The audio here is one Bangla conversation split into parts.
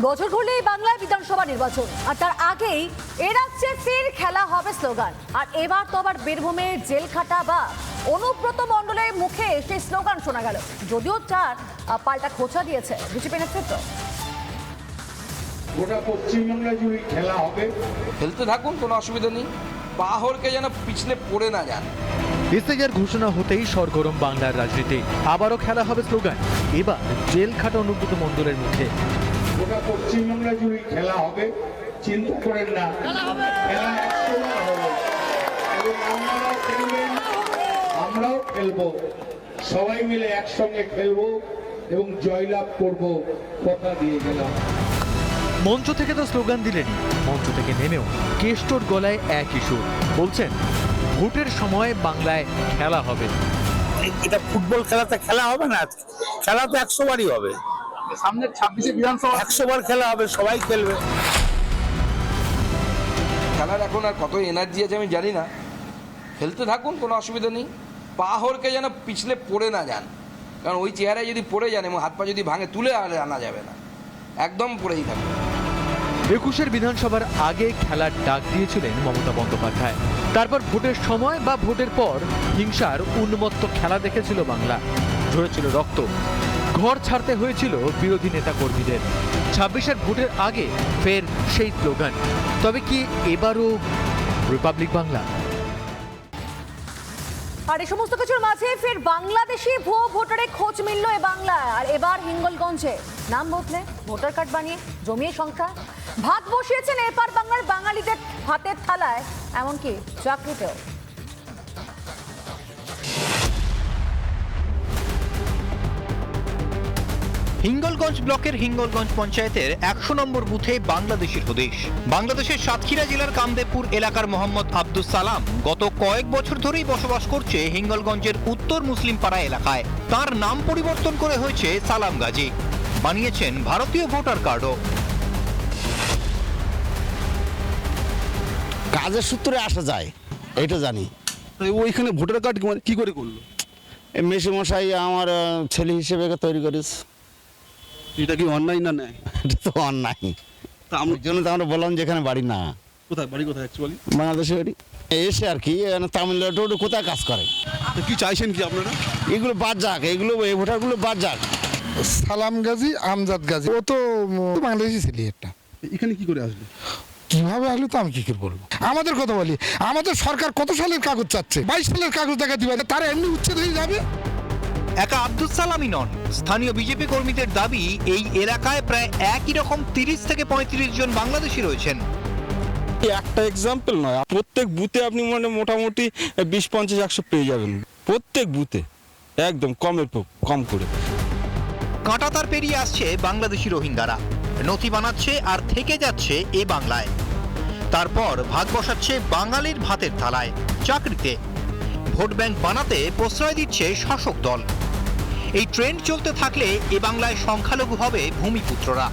বছর ঘুরলেই বাংলায় বিধানসভা নির্বাচন। আর তার আগেই এ রাজ্যে ফের খেলা হবে স্লোগান। আর এবার তো আবার বীরভূমে জেলখাটা বা অনুব্রত মণ্ডলের মুখে সেই স্লোগান শোনা গেল। যদিও তার পাল্টা খোঁচা দিয়েছে বিজেপি নেতৃত্ব। গোটা পশ্চিমবাংলা জুড়ে খেলা হবে খেলতে থাকুন কোনো অসুবিধা নেই। পাহড়কে যেন পিছলে পড়ে না যান। এসআইআর ঘোষণা হতেই সরগরম বাংলার রাজনীতি। আবারও খেলা হবে স্লোগান। এবার জেল খাটা অনুব্রত মণ্ডলের মুখে। গোটা পশ্চিমবাংলা জুড়ে খেলা হবে চিন্তা করেন না। খেলা একশো হবে। এবং আপনারাও খেলবেন আমরাও খেলব। সবাই মিলে একসঙ্গে খেলব এবং জয়লাভ করব কথা দিয়ে গেলাম। মঞ্চ থেকে তো স্লোগান দিলেনই। মঞ্চ থেকে নেমেও কেষ্টর গলায় এক ইস্যু বলছেন ভোটের সময় বাংলায় খেলা হবে। এটা ফুটবল খেলাতে খেলা হবে না? খেলা তো একশো বারই হবে। সামনে ছাব্বিশে বিধানসভা একশো বার খেলা হবে সবাই খেলবে। খেলার এখন আর কত এনার্জি আছে আমি জানি না। খেলতে থাকুন কোনো অসুবিধা নেই। পাহড়কে যেন পিছলে পড়ে না যান। কারণ ওই চেহারায় যদি পড়ে যান এবং হাত পা যদি ভাঙে তুলে আর আনা যাবে না। একদম পড়েই থাকবে একুশের বিধানসভার আগে খেলার ডাক দিয়েছিলেন মমতা বন্দ্যোপাধ্যায়। তারপর ভোটের সময় বা ভোটের পর হিংসার উন্মত্ত খেলা দেখেছিল বাংলা। ঝরেছিল রক্ত। ঘর ছাড়তে হয়েছিল বিরোধী নেতা কর্মীদের ছাব্বিশের ভোটের আগে ফের সেই স্লোগান। তবে কি এবারও রিপাবলিক বাংলা? আর এই সমস্ত কিছুর মাঝে ফের বাংলাদেশি ভুয়ো ভোটারের খোঁজ মিলল এ বাংলায়। আর এবার হিঙ্গলগঞ্জে নাম বদলে ভোটার কার্ড বানিয়ে জমিয়ে সংখ্যা। ভাত বসিয়েছেন এপার বাংলার বাঙালিদের হাতের থালায়, এমনকি চাকরিতেও। হিঙ্গলগঞ্জ ব্লকের হিঙ্গলগঞ্জ পঞ্চায়েতের একশো নম্বর বুথে বাংলাদেশের হদেশ। বাংলাদেশের সাতক্ষীরা জেলার কামদেবপুর এলাকার মোহাম্মদ আব্দুস সালাম গত কয়েক বছর ধরেই বসবাস করছে হিঙ্গলগঞ্জের উত্তর মুসলিম পাড়া এলাকায়। তার নাম পরিবর্তন করে হয়েছে সালাম গাজী। বানিয়েছেন ভারতীয় ভোটার কার্ডও। কাজের সূত্রে আসা যায় এটা জানি। ওইখানে ভোটার কার্ড কি করে করল? এই মেসে মশাই আমার ছেলে হিসেবে তৈরি করিস এটা কি অন্যায় না নেয় এটা তো অন্যায়। তা আমরা জন্য তো আমরা বললাম যে এখানে বাড়ি না। কোথায়? বাড়ি কোথায় অ্যাকচুয়ালি বাংলাদেশে বাড়ি। এসে আর কি তামিলনাড়ু কোথায় কাজ করে? তো কি চাইছেন কি আপনারা? এগুলো বাদ যাক এগুলো এই ভোটারগুলো বাদ যাক। সালাম গাজী আমজাদ গাজী। ও তো বাংলাদেশি ছেলে একটা। এখানে কি করে আসলো কীভাবে আসলে তো আমি কি করে বলব? আমাদের কথা বলি। আমাদের সরকার কত সালের কাগজ চাচ্ছে? বাইশ সালের কাগজ দেখা দিবে তারা এমনি উচ্ছেদ হয়ে যাবে। একা আব্দুস সালামই নন। স্থানীয় বিজেপি কর্মীদের দাবি এই এলাকায় প্রায় একই রকম তিরিশ থেকে পঁয়ত্রিশ জন বাংলাদেশি রয়েছেন। একটা এক্সাম্পল নয় প্রত্যেক বুথে আপনি মানে মোটামুটি বিশ পঞ্চাশ একশো পেয়ে যাবেন। প্রত্যেক বুথে একদম কমের কম করে। কাঁটাতার পেরিয়ে আসছে বাংলাদেশি রোহিঙ্গারা। নথি বানাচ্ছে আর থেকে যাচ্ছে এ বাংলায়। তারপর ভাগ বসাচ্ছে বাঙালির ভাতের থালায় চাকরিতে। ভোট ব্যাংক বানাতে প্রশ্রয় দিচ্ছে শাসক দল। এই ট্রেন্ড চলতে থাকলে এ বাংলায় সংখ্যালঘু হবে ভূমিপুত্ররা।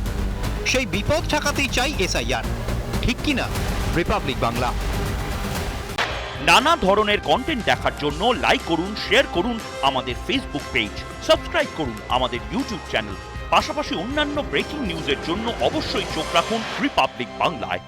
সেই বিপদ ঠেকাতেই চাই এসআইআর। ঠিক কিনা? রিপাবলিক বাংলা নানা ধরনের কন্টেন্ট দেখার জন্য লাইক করুন শেয়ার করুন আমাদের ফেসবুক পেজ সাবস্ক্রাইব করুন আমাদের ইউটিউব চ্যানেল পাশাপাশি অন্যান্য ব্রেকিং নিউজের জন্য অবশ্যই চোখ রাখুন রিপাবলিক বাংলায়